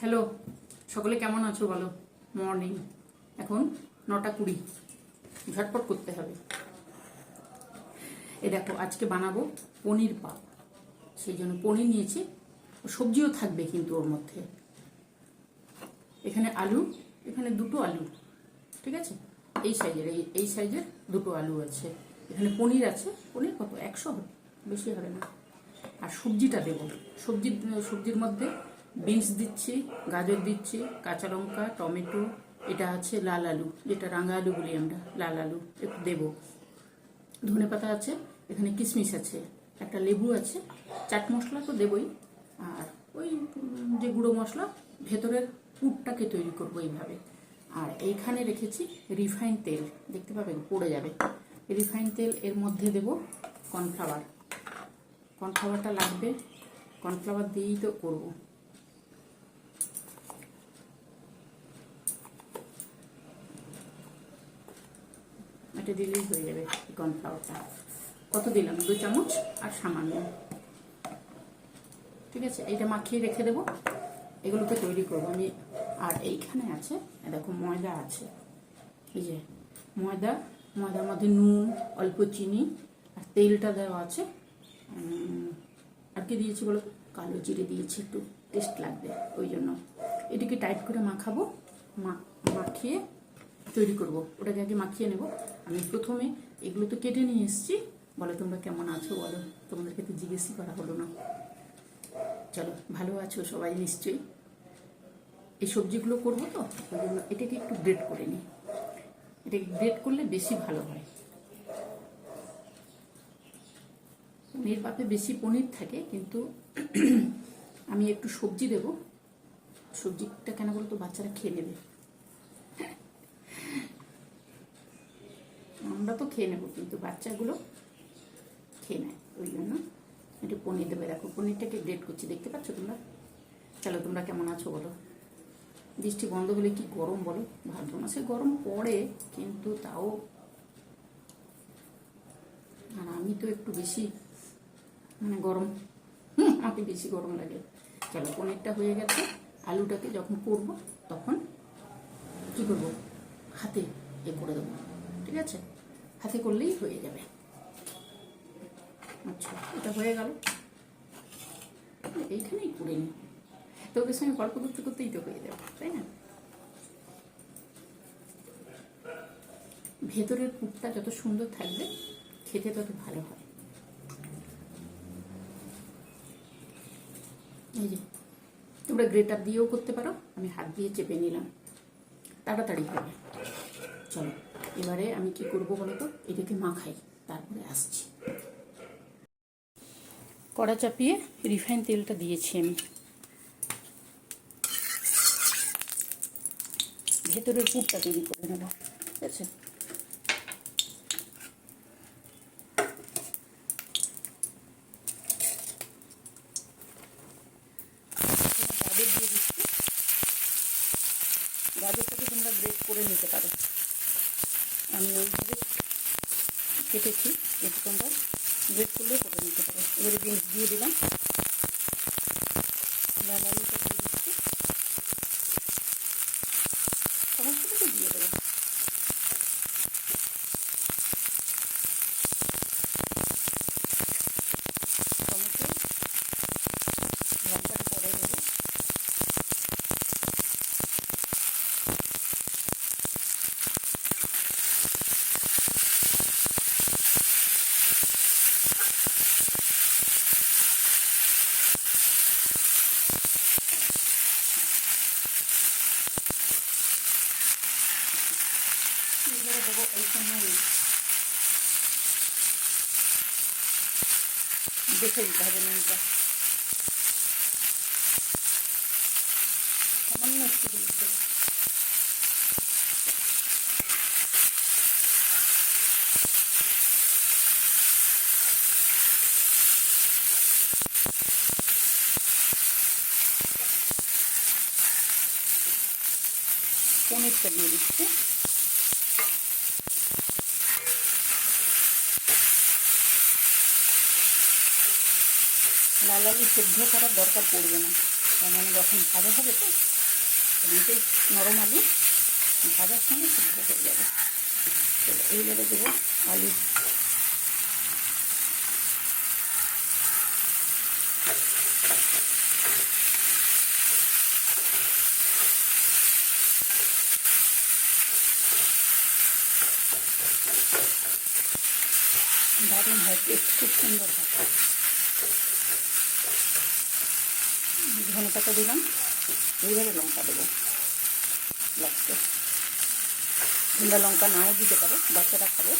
Hello সকলে কেমন আছো বলো? মর্নিং এখন নটা কুড়ি। ঝটপট করতে হবে। এ দেখো, আজকে বানাবো পনির পাপ সেই জন্য পনির নিয়েছি। সবজিও থাকবে কিন্তু ওর মধ্যে। এখানে আলু, এখানে দুটো আলু, ঠিক আছে? এই সাইজের, এই এই সাইজের দুটো আলু আছে। এখানে পনির আছে। পনির কত? একশো বেশি হবে না। আর সবজিটা দেবো। সবজি সবজির মধ্যে বিনস দিচ্ছি, গাজর দিচ্ছি, কাঁচা লঙ্কা, টমেটো, এটা আছে লাল আলু, যেটা রাঙা আলু বলি আমরা, লাল আলু, একটু দেবো। ধনে পাতা আছে, এখানে কিশমিশ আছে, একটা লেবু আছে, চাট মশলা তো দেবই, আর ওই যে গুঁড়ো মশলা, ভেতরের পুরটাকে তৈরি করব এইভাবে। আর এইখানে রেখেছি রিফাইন তেল, দেখতে পাবেন, পড়ে যাবে। রিফাইন তেল এর মধ্যে দেব কর্নফ্লাওয়ার। কর্নফ্লাওয়ারটা লাগবে, কর্নফ্লাওয়ার দিয়েই তো করব। এটা দিলেই হয়ে যাবে কর্নফ্লাওয়ারটা। কত দিলাম? দু চামচ আর সামান্য। ঠিক আছে? এইটা মাখিয়ে রেখে দেবো। এগুলোকে তৈরি করব আমি। আর এইখানে আছে দেখো ময়দা আছে। এই যে ময়দা, ময়দার মধ্যে নুন, অল্প চিনি আর তেলটা দেওয়া আছে। আর কি দিয়েছি বলো? কালো জিরে দিয়েছি, একটু টেস্ট লাগবে ওই জন্য। এটাকে টাইট করে মাখাবো মাখিয়ে তৈরি করব। ওটাকে আগে মাখিয়ে নেব। আমি প্রথমে এগুলো তো কেটে নিয়ে এসেছি। বলো তোমরা কেমন আছো বলো? তোমাদেরকে তো জিজ্ঞেসই করা হলো না। চলো, ভালো আছো সবাই নিশ্চয়ই? এই সবজিগুলো করব তো? ওই জন্য এটাকে একটু গ্রেট করে নিই। এটাকে গ্রেট করলে বেশি ভালো হয়। পনির পাতে বেশি পনির থাকে, কিন্তু আমি একটু সবজি দেব। সবজিটা কেন বলতো বাচ্চারা খেয়ে নেবে। আমরা তো খেয়ে নেব, কিন্তু বাচ্চাগুলো খেয়ে নেয়, ওই জন্য একটু পনির দেবে। দেখো, পনিরটাকে গ্রেট করছি, দেখতে পাচ্ছ তোমরা? চলো, তোমরা কেমন আছো বলো? বৃষ্টি বন্ধ হলে কি গরম বলো? ভাদ্র মাসে গরম পড়ে, কিন্তু তাও আর আমি তো একটু বেশি মানে গরম আমাকে বেশি গরম লাগে। চলো, পনিরটা হয়ে গেছে, আলুটাকে যখন করব, তখন কি করব? হাতে এ করে দেবো। ঠিক আছে? হাতে করলেই হয়ে যাবে। আচ্ছা এটা হয়ে গেল। এইখানেই করে নিই তো ওদের সঙ্গে গল্প করতে করতেই তো হয়ে যাবে, তাই না? ভেতরের পুরটা যত সুন্দর থাকবে, খেতে তত ভালো হয়। এই যে, তোমরা গ্রেটার দিয়েও করতে পারো, আমি হাত দিয়ে চেপে নিলাম। তাড়াতাড়ি হবে। চলো, এবারে আমি কি করব বলো তো? এটাকে মাখাই, তারপরে আসছি। কড়া চাপিয়ে রিফাইন তেলটা দিয়েছি আমি। ভেতরের পুরটা তৈরি করে নেব, ঠিক আছে? দিয়ে গাজরটাকে তোমরা গ্রেট করে নিতে আমি ওইভাবে কেটেছি কেটে তোমরা গ্রেট করলেও করে নিতে পারো। এবারে বিনস দিয়ে দিলাম। লাল আলুটা এবারে দেবো অল্প নুন দেখে দিতে হবে নুনটা সামান্য একটু হলুদ দেবো পনিরটা দিয়ে দিচ্ছি লাল আলু সেদ্ধ করার দরকার পড়বে না। কারণ যখন ভাজা হবে তো এমনিতেই নরম আলু ভাজার সঙ্গে সিদ্ধ হয়ে যাবে। চলো, এইবারে দেবো আলু। দারুণ হয়, টেস্ট খুব সুন্দর হয়। ধনে পাতা দিলাম। এইবারে লঙ্কা দেবো। লাস্টে কিংবা লঙ্কা নাও দিতে পারো, বাচ্চারা খাবে।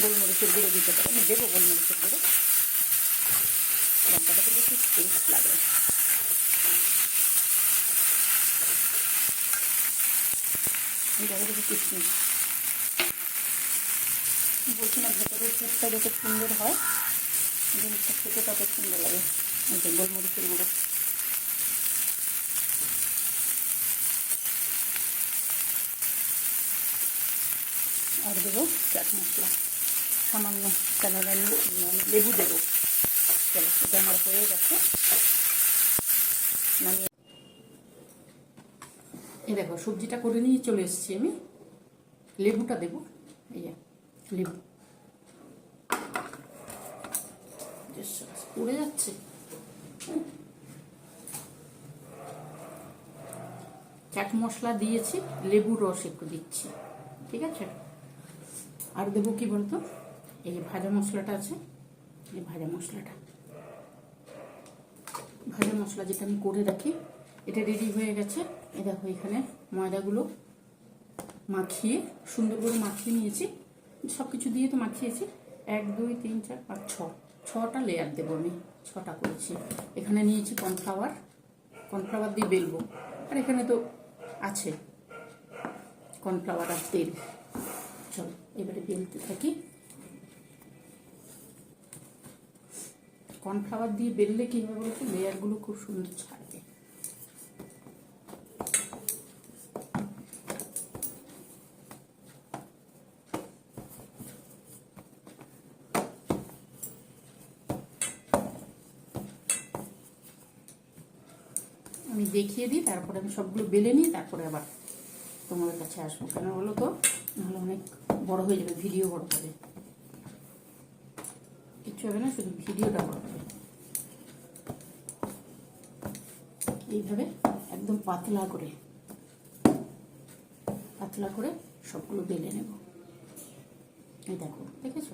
গোলমরিচের গুঁড়ো দিতে পারো। আমি দেবো গোলমরিচের গুঁড়ো। লঙ্কাটা দিলে একটু টেস্ট লাগে। কিশমিশ বলছিলাম ভেতরের পুরটা যত সুন্দর হয়, জিনিসটা খেতে তত সুন্দর লাগে। এই গোলমরিচের গুঁড়ো। আর দেবো চাট মশলা। সামান্য কেন লেবু দেবো। চলো, এটা আমার হয়ে গেছে। নামিয়ে দেখো, সবজিটা করে নিয়ে চলে এসেছি আমি। লেবুটা দেবো। এই লেবু। পড়ে যাচ্ছে। চাট মশলা দিয়েছি, লেবুর রস একটু দিচ্ছি, ঠিক আছে? আর দেবো কি বলতো? এই যে ভাজা মশলাটা আছে, এই ভাজা মশলাটা। ভাজা মশলা যেটা আমি করে রাখি, এটা রেডি হয়ে গেছে। এই দেখো এখানে ময়দাগুলো মাখিয়ে, সুন্দর করে মাখিয়ে নিয়েছি। সব কিছু দিয়ে তো মাখিয়েছি। এক, দুই, তিন, চার, পাঁচ, ছ। ছটা লেয়ার দেবো আমি, ছটা করেছি। এখানে নিয়েছি কর্নফ্লাওয়ার কর্নফ্লাওয়ার দিয়ে বেলবো। আর এখানে তো আছে। কর্নফ্লাওয়ার আর তেল চল, এবারে বেলতে থাকি। কর্নফ্লাওয়ার দিয়ে বেললে কী হবে বলতো? লেয়ারগুলো খুব সুন্দর ছাড়বে আমি দেখিয়ে দিই, তারপরে আমি সবগুলো বেলে নিই তারপরে আবার তোমাদের কাছে আসব। কেন বলো তো? নাহলে অনেক বড় হয়ে যাবে ভিডিও বড় হবে। কিচ্ছু হবে না, শুধু ভিডিওটা বড় হবে। এইভাবে একদম পাতলা করে পাতলা করে সবগুলো বেলে নেব। এই দেখো, দেখেছ?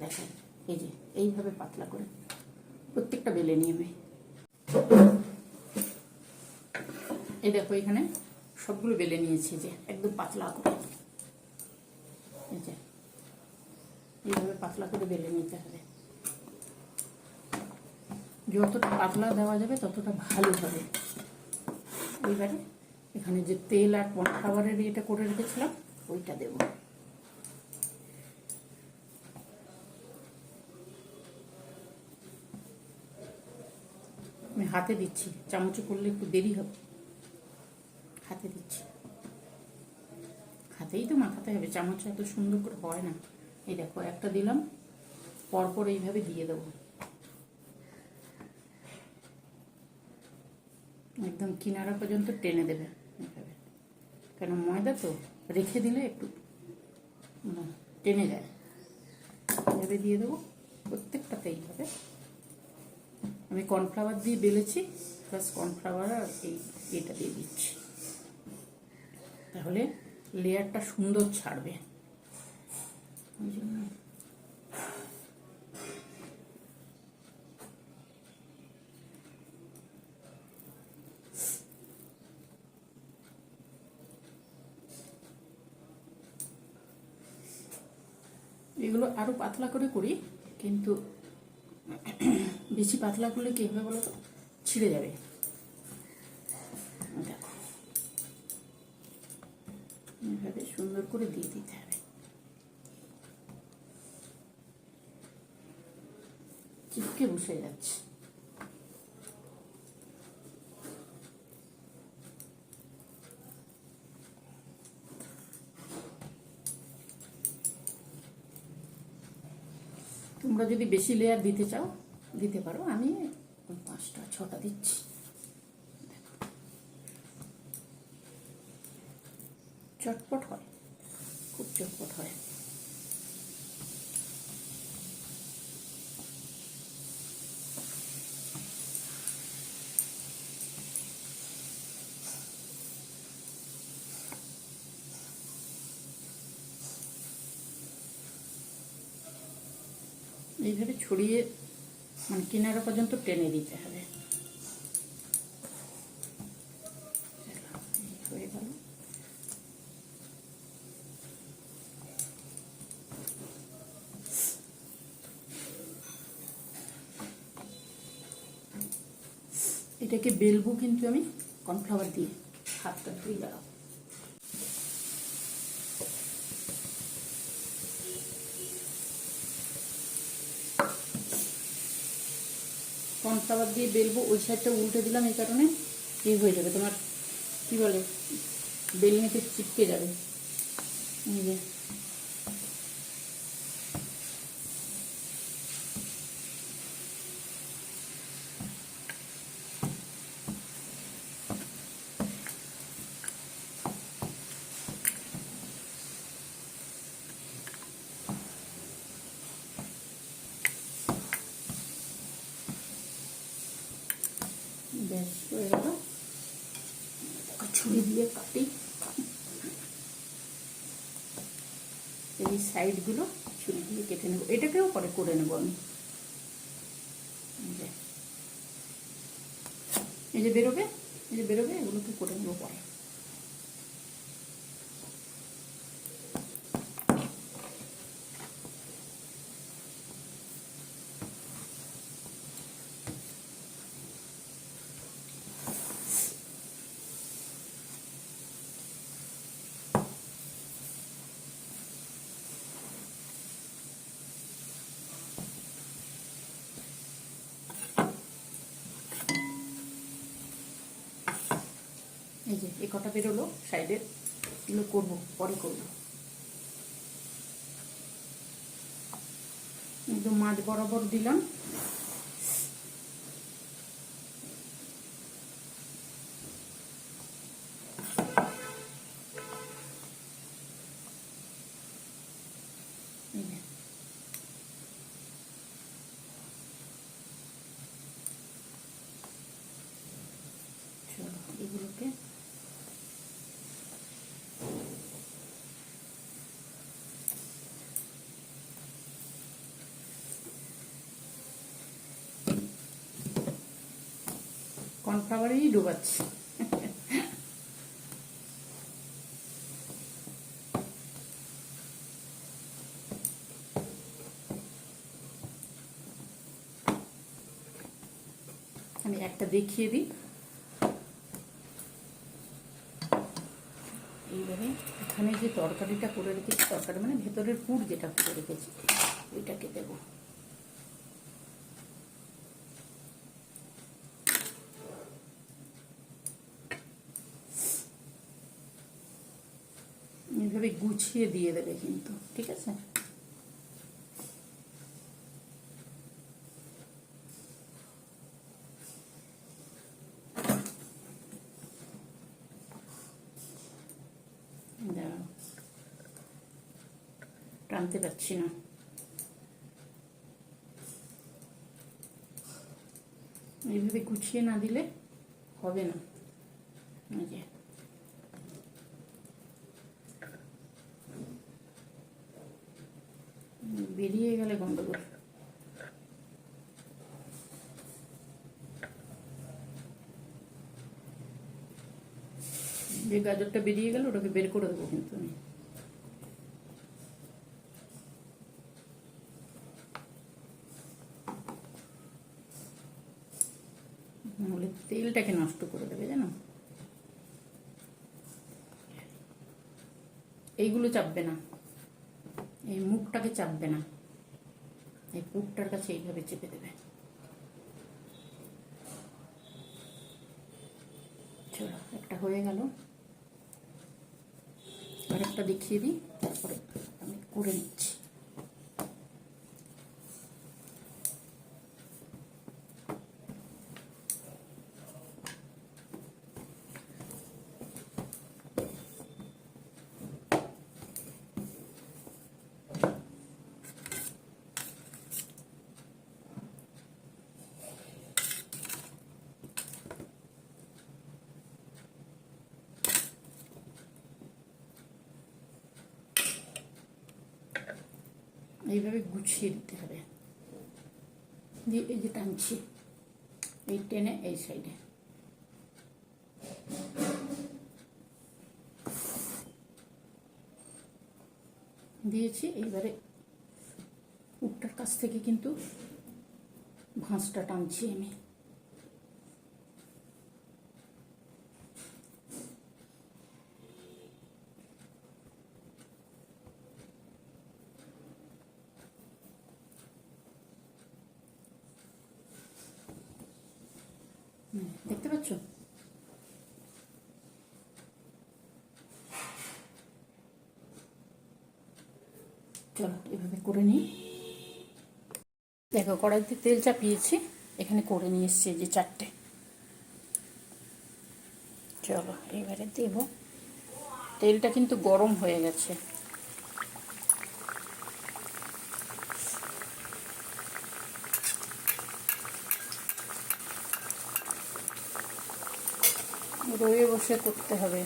দেখো, এই যে, এইভাবে পাতলা করে প্রত্যেকটা বেলে নিয়ে আমি। এই দেখো, এখানে সবগুলো বেলে নিয়েছি, যে একদম পাতলা করে। এই যে, এইভাবে পাতলা করে বেলে নিতে হবে। যতটা পাতলা দেওয়া যাবে, ততটা ভালো হবে। এইবারে এখানে যে তেল আর খাবারের ইয়েটা করে রেখেছিলাম, ওইটা দেব। আমি হাতে দিচ্ছি, চামচে করলে একটু দেরি হবে হাতে দিচ্ছি হাতেই তো মাখাতে হবে চামচ এত সুন্দর করে হয় না। এই দেখো, একটা দিলাম, পরপর এইভাবে দিয়ে দেবো। একদম কিনারা পর্যন্ত টেনে দেবে এইভাবে। কেন, ময়দা তো রেখে দিলে একটু মানে টেনে যায়। এইভাবে দিয়ে দেবো প্রত্যেকটাতে এইভাবে আমি কর্নফ্লাওয়ার দিয়ে বেলেছি প্লাস কর্নফ্লাওয়ার আর এই এটা দিয়ে দিচ্ছি। তাহলে লেয়ারটা সুন্দর ছাড়বে। এগুলো আরও পাতলা করে করি, কিন্তু বেশি পাতলা করলে কী হবে বলো? ছিঁড়ে যাবে। এইভাবে সুন্দর করে দিয়ে দিতে হবে। চিপকে বসে যাচ্ছে। তোমরা যদি বেশি লেয়ার দিতে চাও, দিতে পারো। আমি পাঁচটা, ছটা দিচ্ছি। চটপট হয়। খুব চটপট হয়। এইভাবে ছড়িয়ে মানে কিনারা পর্যন্ত টেনে দিতে হবে এই হয়ে গেল এটাকে বেলবো কিন্তু আমি কর্নফ্লাওয়ার দিয়ে। হাতটা ধুয়ে দাঁড়াবো কর্নফ্লাওয়ার দিয়ে বেলবো, ওই সাইডটা উল্টে দিলাম, এই কারণে এই হয়ে যাবে। তোমার কি বলে? বেলনিতে চিপকে যাবে। এই যে। এই সাইডগুলো ছুরি দিয়ে কেটে নেব এটাকেও পরে করে নেব আমি। এই যে বেরোবে, এই যে বেরোবে, এগুলোকে করে নেব পরে এই যে এ কটা বেরোলো সাইডের এগুলো করব পরে করব। একদম মাছ বরাবর দিলাম এই যে। চলো এগুলোকে কর্নফ্লাওয়ারেই ডুবাচ্ছি। আমি একটা দেখিয়ে দিই। এইবারে এখানে যে তরকারিটা করে রেখেছি, তরকারি মানে ভেতরের পুর যেটা করে রেখেছি, ওইটাকে দেবো এইভাবে গুছিয়ে দিয়ে দেবে কিন্তু, ঠিক আছে? টানতে পারছি না। এইভাবে গুছিয়ে না দিলে হবে না। যে বেরিয়ে গেলে গন্ডগোল যে গাজরটা বেরিয়ে গেল ওটাকে বের করে দেবো কিন্তু আমি। তেলটাকে নষ্ট করে দেবে, জানো? এইগুলো চাপবে না। এই মুখটাকে চাপবে না। এই পুকটার কাছে এইভাবে চেপে দেবে। চলো, একটা হয়ে গেল। আর দেখিয়ে দিই তারপরে আমি করে নিচ্ছি। এইভাবে গুছিয়ে দিতে হবে। দিয়ে এই যে টানছি, এই টেনে এই সাইডে দিয়েছি, এইবারে উপটার কাছ থেকে কিন্তু ভাঁজটা টানছি আমি হুম, দেখতে পাচ্ছ চলো এভাবে করে নিই দেখো, কড়াইতে তেল চাপিয়েছি, এখানে করে নিয়ে এসছি যে চারটে। চলো, এবারে দেব। তেলটা কিন্তু গরম হয়ে গেছে। রয়ে বসে করতে হবে।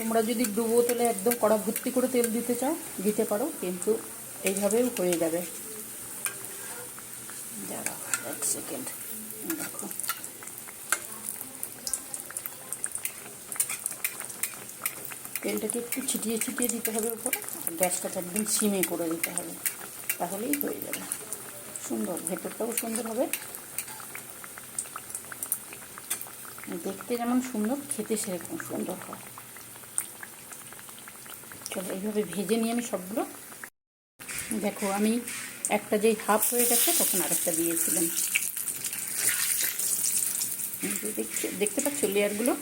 তোমরা যদি ডুবো তেলে একদম কড়া ভর্তি করে তেল দিতে চাও, দিতে পারো, কিন্তু এইভাবেও হয়ে যাবে। সেকেন্ড। তেলটাকে একটু ছিটিয়ে ছিটিয়ে দিতে হবে উপরে, গ্যাসটাকে একদম সিমে করে দিতে হবে, তাহলেই হয়ে যাবে। সুন্দর, ভেতরটাও সুন্দর হবে। দেখতে যেমন সুন্দর, খেতে সেরকম সুন্দর হয়। চলো এইভাবে ভেজে নিয়ে আমি সবগুলো। দেখো, আমি একটা যেই হাফ হয়ে গেছে, তখন আরেকটা দিয়েছিলাম। দেখতে পাচ্ছ লেয়ারগুলো?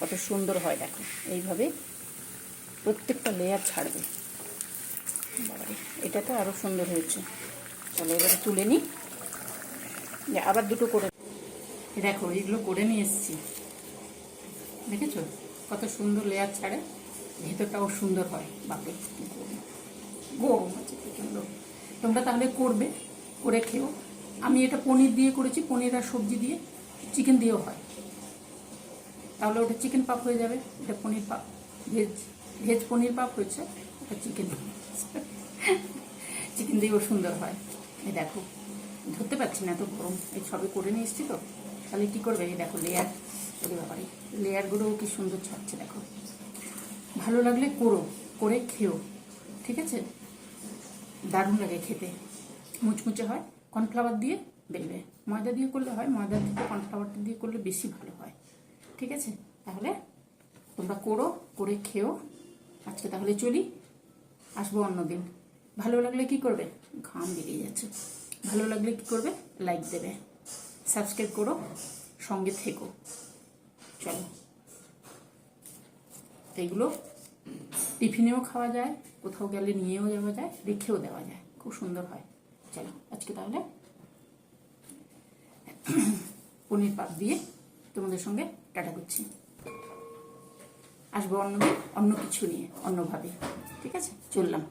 কত সুন্দর হয়, দেখো। এইভাবে প্রত্যেকটা লেয়ার ছাড়বে। এটা তো আরও সুন্দর হয়েছে। চলো, এবারে তুলে নিই। আবার দুটো করে। দেখো এগুলো করে নিয়ে এসেছি। দেখেছ? কত সুন্দর লেয়ার ছাড়ে। ভেতরটাও সুন্দর হয় করব? গরম আছে প্রচণ্ড। তোমরা তাহলে করবে, করে খেও। আমি এটা পনির দিয়ে করেছি, পনির আর সবজি দিয়ে চিকেন দিয়েও হয়। তাহলে ওটা চিকেন পাপ হয়ে যাবে এটা পনির পাপ ভেজ ভেজ পনির পাপ হয়েছে, ওটা চিকেন চিকেন দিয়েও সুন্দর হয়। এই দেখো, ধরতে পারছি না এত গরম। এই সবে করে নিয়ে এসছি তো। তাহলে কী করবে? এই দেখো লেয়ার ওরে লেয়ারগুলোও কি সুন্দর ছাড়ছে, দেখো। ভালো লাগলে করো, করে খেও, ঠিক আছে? দারুণ লাগে খেতে। মুচমুচে হয়, কর্নফ্লাওয়ার দিয়ে বেলবে। ময়দা দিয়ে করলে হয়, ময়দা থেকে কর্নফ্লাওয়ারটা দিয়ে করলে বেশি ভালো হয়, ঠিক আছে? তাহলে তোমরা করো, করে খেও। আজকে তাহলে চলি, আসব অন্যদিন। ভালো লাগলে কি করবে? ঘাম বেরিয়ে যাচ্ছে। ভালো লাগলে কি করবে? লাইক দেবে। সাবস্ক্রাইব করো, সঙ্গে থেকো। চলো। তো এগুলো টিফিনেও খাওয়া যায়, কোথাও গেলে নিয়েও যাওয়া যায়, রেখেও দেওয়া যায়। খুব সুন্দর হয়। চলো, আজকে তাহলে পনির পাক দিয়ে তোমাদের সঙ্গে টাটা করছি। আসব অন্য অন্য কিছু নিয়ে, অন্যভাবে। ঠিক আছে? চললাম।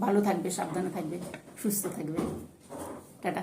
ভালো থাকবে, সাবধানে থাকবে, সুস্থ থাকবে। টাটা।